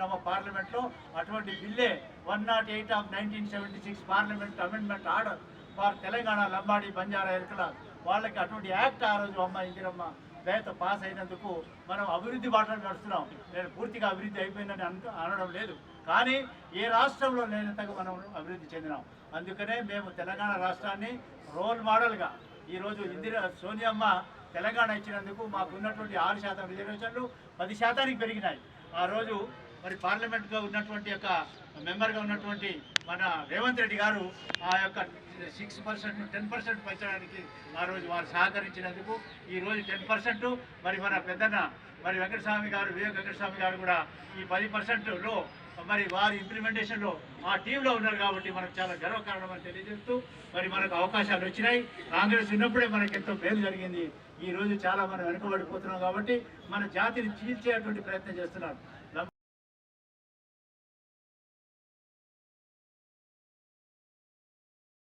చేస్తున్నామో పార్లమెంట్లో అటువంటి బిల్లే one not eight of nineteen seventy six parliament amendment order for Telangana Lambadi Banjara Erukala. వాళ్ళకి అటువంటి యాక్ట్ ఆ రోజు అమ్మ ఇందిరమ్మ దయతో పాస్ అయినందుకు మనం అభివృద్ధి బాటలు నడుస్తున్నాం. నేను పూర్తిగా అభివృద్ధి అయిపోయిందని అనడం లేదు. కానీ ఏ రాష్ట్రంలో లేనంతగా మనం అభివృద్ధి చెందినాం. అందుకనే మేము తెలంగాణ రాష్ట్రాన్ని రోల్ మోడల్గా ఈరోజు ఇందిరా సోనియమ్మ తెలంగాణ ఇచ్చినందుకు మాకు ఉన్నటువంటి ఆరు శాతం రిజర్వేషన్లు పది శాతానికి పెరిగినాయి. ఆ రోజు మరి పార్లమెంట్గా ఉన్నటువంటి యొక్క మెంబర్గా ఉన్నటువంటి మన రేవంత్ రెడ్డి గారు ఆ యొక్క సిక్స్ పర్సెంట్ టెన్ పర్సెంట్ పెంచడానికి ఆ రోజు వారు సహకరించినందుకు ఈ రోజు టెన్ పర్సెంట్. మరి మన పెద్దన్న మరి వెంకటస్వామి గారు వివేక్ వెంకటస్వామి గారు కూడా ఈ పది పర్సెంట్లో మరి వారి ఇంప్లిమెంటేషన్లో ఆ టీంలో ఉన్నారు కాబట్టి మనకు చాలా గర్వకారణం అని తెలియజేస్తూ మరి మనకు అవకాశాలు వచ్చినాయి. కాంగ్రెస్ ఉన్నప్పుడే మనకి ఎంతో మేలు జరిగింది. ఈ రోజు చాలా మనం వెనుకబడిపోతున్నాం కాబట్టి మన జాతిని చీల్చేటువంటి ప్రయత్నం చేస్తున్నారు.